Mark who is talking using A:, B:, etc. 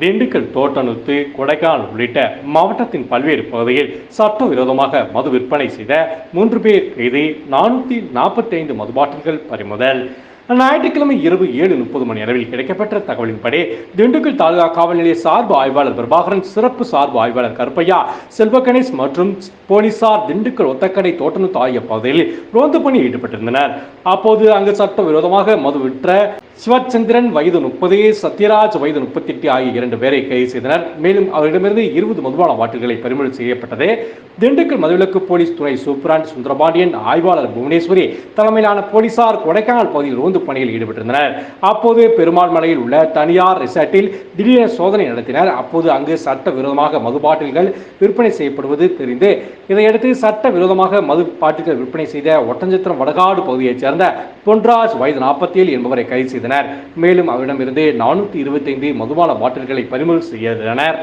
A: திண்டுக்கல் தோட்டநுத்து கொடைக்கானல் உள்ளிட்ட மாவட்டத்தின் பல்வேறு பகுதியில் சட்டவிரோதமாக மது விற்பனை செய்த மூன்று பேர் கைது நானூற்றி நாற்பத்தி ஐந்து மது பாட்டில்கள் பறிமுதல். ஞாயிற்றுக்கிழமை இரவு ஏழு முப்பது மணி அளவில் கிடைக்கப்பெற்ற தகவலின்படி திண்டுக்கல் தாலுகா காவல் நிலைய சார்பு ஆய்வாளர் பிரபாகரன் சிறப்பு சார்பு ஆய்வாளர் கருப்பையா செல்வ கணேஷ் மற்றும் போலீசார் திண்டுக்கல் ஒத்தக்கடை தோட்டநுத்து ஆகிய பகுதியில் ரோந்து பணியில் ஈடுபட்டிருந்தனர். அப்போது அங்கு சட்டவிரோதமாக மது விற்ற சிவச்சந்திரன் வயது முப்பது சத்யராஜ் வயது முப்பத்தி எட்டு ஆகிய இரண்டு பேரை கைது செய்தனர். மேலும் அவரிடமிருந்து இருபது மதுபான பாட்டில்களை பறிமுதல் செய்யப்பட்டது. திண்டுக்கல் மதுவிலக்கு போலீஸ் துணை சூப்பராண்ட் சுந்தரபாண்டியன் ஆய்வாளர் புவனேஸ்வரி தலைமையிலான போலீசார் கொடைக்கானல் பகுதியில் ரோந்து பணியில் ஈடுபட்டிருந்தனர். அப்போது பெருமாள் மலையில் உள்ள தனியார் ரிசார்ட்டில் திடீரென சோதனை நடத்தினர். அப்போது அங்கு சட்ட விரோதமாக மது பாட்டில்கள் விற்பனை செய்யப்படுவது தெரிந்து இதையடுத்து சட்ட விரோதமாக மது பாட்டில்கள் விற்பனை செய்த ஒட்டஞ்சத்திரம் வடகாடு பகுதியைச் சேர்ந்த பொன்ராஜ் வயது நாற்பத்தி ஏழு என்பவரை கைது செய்தனர். மேலும் அவரிடமிருந்து நானூற்றி இருபத்தைந்து மதுபான பாட்டில்களை பறிமுதல் செய்தனர்